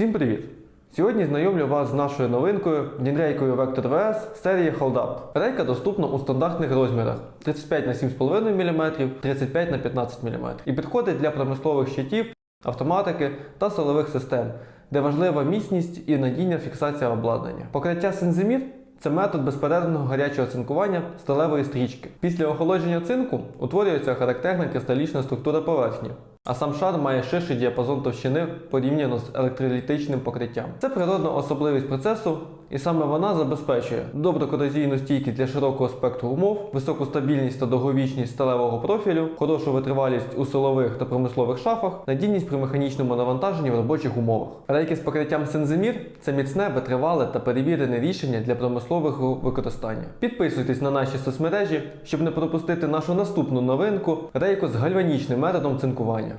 Всім привіт! Сьогодні знайомлю вас з нашою новинкою дінрейкою Vector VS серії Holdup. Рейка доступна у стандартних розмірах 35 на 7,5 мм, 35 на 15 мм і підходить для промислових щитів, автоматики та силових систем, де важлива міцність і надійна фіксація обладнання. Покриття Senzimir – це метод безперервного гарячого цинкування сталевої стрічки. Після охолодження цинку утворюється характерна кристалічна структура поверхні, а сам шар має ширший діапазон товщини порівняно з електролітичним покриттям. Це природна особливість процесу, і саме вона забезпечує добру корозійну стійкість для широкого спектру умов, високу стабільність та довговічність сталевого профілю, хорошу витривалість у силових та промислових шафах, надійність при механічному навантаженні в робочих умовах. Рейки з покриттям Senzimir – це міцне, витривале та перевірене рішення для промислового використання. Підписуйтесь на наші соцмережі, щоб не пропустити нашу наступну новинку рейку з гальванічним методом цинкування.